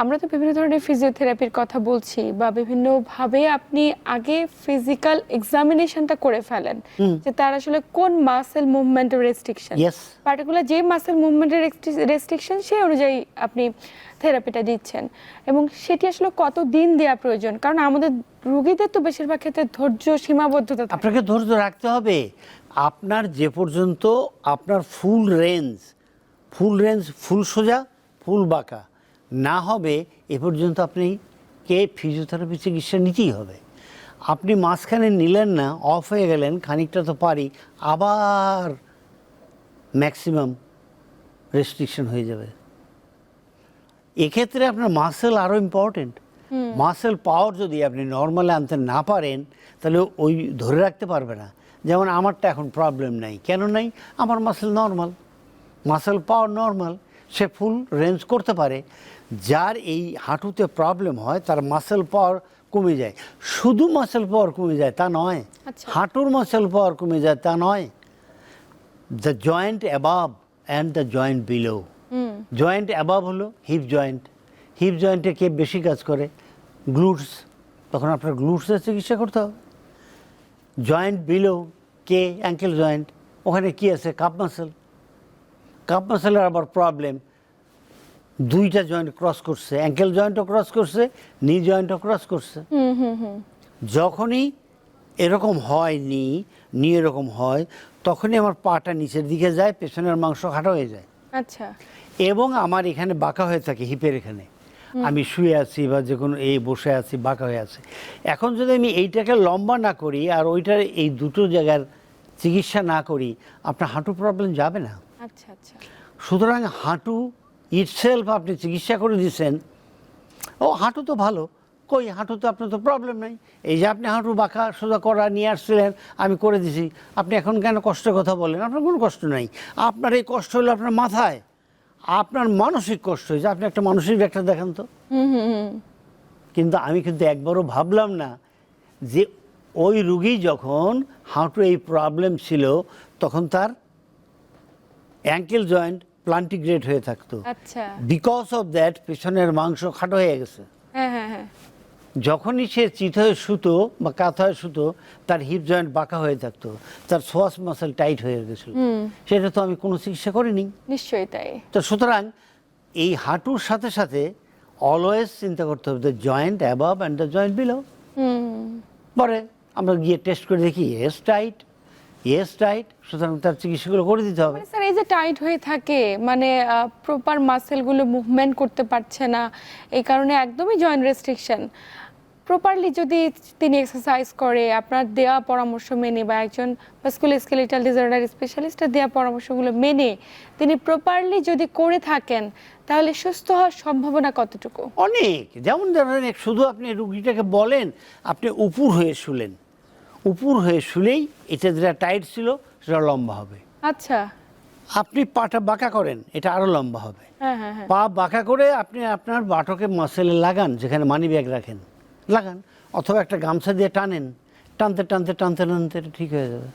আমরা তো বিভিন্ন ধরনের ফিজিওথেরাপির কথা বলছি বা বিভিন্নভাবে আপনি আগে ফিজিক্যাল এক্সামিনেশনটা করে ফেলেন যে তার আসলে কোন মাসেল মুভমেন্টের রেস্ট্রিকশন পার্টিকুলার যে মাসেল মুভমেন্টের রেস্ট্রিকশন সেই অনুযায়ী আপনি থেরাপিটা দিচ্ছেন। এবং সেটি আসলে কত দিন দেওয়া প্রয়োজন? কারণ আমাদের রোগীদের তো বেশিরভাগ ক্ষেত্রে ধৈর্য সীমাবদ্ধতা আপনাকে ধৈর্য রাখতে হবে। আপনার যে পর্যন্ত আপনার ফুল রেঞ্জ ফুল রেঞ্জ ফুল সোজা ফুল বাঁকা। না হবে এ পর্যন্ত আপনি কে? ফিজিওথেরাপি চিকিৎসা নিতেই হবে। আপনি মাঝখানে নিলেন না অফ হয়ে গেলেন খানিকটা তো পারি আবার ম্যাক্সিমাম রেস্ট্রিকশন হয়ে যাবে। এক্ষেত্রে আপনার মাসেল আরও ইম্পর্টেন্ট মাসেল পাওয়ার যদি আপনি নর্মালে আনতে না পারেন তাহলে ওই ধরে রাখতে পারবে না। যেমন আমারটা এখন প্রবলেম নাই। কেন নাই? আমার muscle normal muscle power normal সে ফুল রেঞ্জ করতে পারে যার এই হাঁটুতে প্রবলেম হয় তার মাসেল পাওয়ার কমে যায়। শুধু মাসেল পাওয়ার কমে যায় তা নয় আচ্ছা। হাঁটুর মাসেল পাওয়ার কমে যায় তা নয় the joint above and the joint below joint above হলো হিপ জয়েন্ট হিপ জয়েন্টে কে বেশি কাজ করে? গ্লুটস তখন আপনার গ্লুটসের চিকিৎসা করতে হবে। জয়েন্ট বিলো কে অ্যাঙ্কেল জয়েন্ট ওখানে কি আছে? কাপ মাসেল কাপ মাসেলের আবার প্রবলেম দুইটা জয়েন্ট ক্রস করছে অ্যাঙ্কেল জয়েন্টও ক্রস করছে নি জয়েন্টও ক্রস করছে। যখনই এরকম হয় নি নি এরকম হয় তখনই আমার পাটা নিচের দিকে যায় পেছনের মাংস খাটা হয়ে যায়। আচ্ছা। এবং আমার এখানে বাঁকা হয়ে থাকে হিপের এখানে। আমি শুয়ে আছি বা যে কোনো এই বসে আছি বাঁকা হয়ে আছে। এখন যদি আমি এইটাকে লম্বা না করি আর ওইটার এই দুটো জায়গার চিকিৎসা না করি আপনার হাঁটু প্রবলেম যাবে না? আচ্ছা আচ্ছা। সুতরাং হাঁটু ইটসেলফ আপনি চিকিৎসা করে দিচ্ছেন। ও হাঁটু তো ভালো। কই হাঁটু তো আপনার তো প্রবলেম নাই। এই যে আপনি হাঁটু বাঁকা সোজা করা নিয়ে আসছিলেন আমি করে দিছি। আপনি এখন কেন কষ্টের কথা বলেন? আপনার কোনো কষ্ট নাই। আপনার এই কষ্ট হলো আপনার মাথায়। আপনার মানসিক কষ্ট। হয়েছে আপনি একটা মানসিক ডাক্তার দেখান তো। কিন্তু আমি কিন্তু একবারও ভাবলাম না যে ওই রুগী যখন হাঁটু এই প্রবলেম ছিল তখন তার অ্যাঙ্কেল জয়েন্ট প্লান্টিগ্রেট হয়ে থাকতো। আচ্ছা। বিকজ অফ দ্যাট পেছনের মাংস খাটো হয়ে গেছে। হ্যাঁ হ্যাঁ হ্যাঁ। যখনই সে চিত হয়ে সুতো বা কাত হয়ে সুতো তার হিপ জয়েন্ট বাঁকা হয়ে থাকতো তার সোয়াস মাসেল টাইট হয়ে গেছিল। সেটা তো আমি কোনো চিকিৎসা করিনি। নিশ্চয়ই তাই। তো সুতরাং এই হাঁটুর সাথে সাথে অলওয়েজ চিন্তা করতে হবে the joint above and the joint below পরে আমরা গিয়ে টেস্ট করে দেখি এস টাইট এস টাইট সুতরাং তার চিকিৎসাগুলো করে দিতে হবে। মানে স্যার এই যে টাইট হয়ে থাকে মানে প্রপার মাসেলগুলো মুভমেন্ট করতে পারছে না এই কারণে একদমই জয়েন্ট রেস্ট্রিকশন প্রপারলি যদি তিনি এক্সারসাইজ করে আপনার দেওয়া পরামর্শ মেনে বা একজন ভাস্কুলার স্কেলিটাল ডিসঅর্ডার স্পেশালিস্টের দেওয়া পরামর্শগুলো মেনে তিনি প্রপারলি যদি করে থাকেন তাহলে সুস্থ হওয়ার সম্ভাবনা কতটুকু? অনেক। যেমন ধরেন শুধু আপনি রুগীটাকে বলেন আপনি উপুর হয়ে শুলেন। উপুর হয়ে শুলেই এটা যেটা টাইট ছিল সেটা লম্বা হবে। আচ্ছা। আপনি পাটা বাঁকা করেন এটা আরও লম্বা হবে। হ্যাঁ হ্যাঁ হ্যাঁ। পা বাঁকা করে আপনি আপনার বাটকে মাসেলে লাগান যেখানে মানি ব্যাগ রাখেন। লাগান অথবা একটা গামছা দিয়ে টানেন টানতে টানতে টানতে টানতে ঠিক হয়ে যাবে।